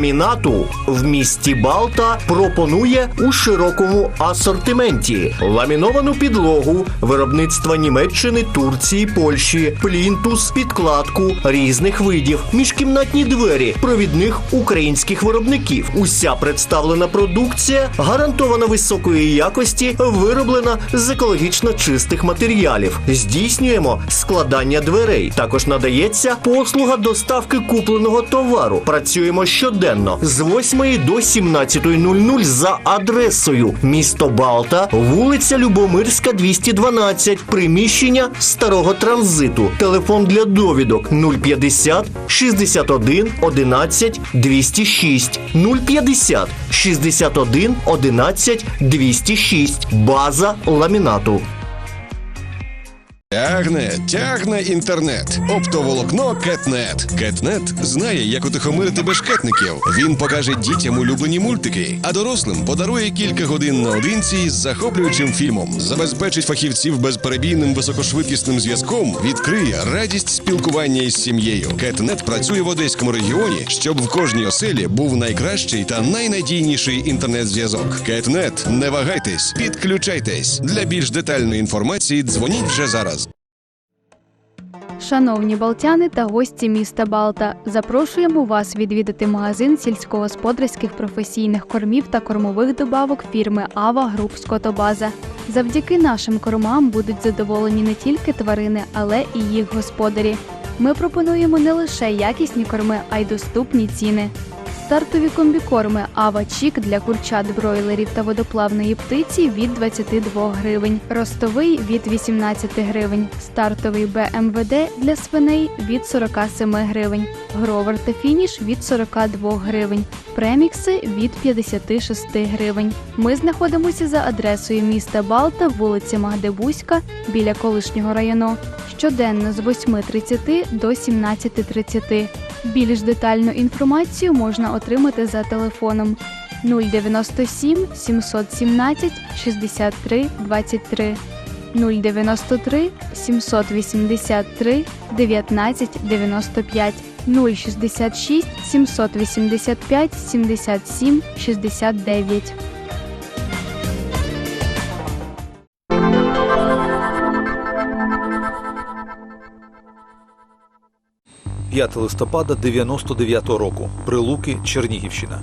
Мінату в місті Балта пропонує у широкому асортименті ламіновану підлогу виробництва Німеччини, Турції, Польщі, плінтус, підкладку різних видів, міжкімнатні двері провідних українських виробників. Уся представлена продукція гарантована високої якості, вироблена з екологічно чистих матеріалів. Здійснюємо складання дверей. Також надається послуга доставки купленого товару. Працюємо щоденно з 8 до 17.00 за адресою місто Балта, вулиця Любомирська, 212, приміщення старого транзиту. Телефон для довідок 050 61 11 206 050 61 11 206. База ламінату. Тягне, тягне інтернет. Оптоволокно Кетнет. Кетнет знає, як утихомирити бешкетників. Він покаже дітям улюблені мультики, а дорослим подарує кілька годин наодинці з захоплюючим фільмом. Забезпечить фахівців безперебійним високошвидкісним зв'язком. Відкриє радість спілкування із сім'єю. Кетнет працює в одеському регіоні, щоб в кожній оселі був найкращий та найнадійніший інтернет-зв'язок. Кетнет, не вагайтесь, підключайтесь. Для більш детальної інформації дзвоніть вже зараз. Шановні балтяни та гості міста Балта, запрошуємо вас відвідати магазин сільськогосподарських професійних кормів та кормових добавок фірми Ава Груп Скотобаза. Завдяки нашим кормам будуть задоволені не тільки тварини, але і їх господарі. Ми пропонуємо не лише якісні корми, а й доступні ціни. Стартові комбікорми Ава Чік для курчат, бройлерів та водоплавної птиці від 22 гривень, ростовий від 18 гривень, стартовий БМВД для свиней від 47 гривень, гровер та фініш від 42 гривень, премікси від 56 гривень. Ми знаходимося за адресою міста Балта, вулиця Магдебузька біля колишнього району. Щоденно з 8.30 до 17.30. Більш детальну інформацію можна отримати за телефоном 097 717 63 23 093 783 19 95 066 785 77 69 5 листопада 99 року. Прилуки, Чернігівщина.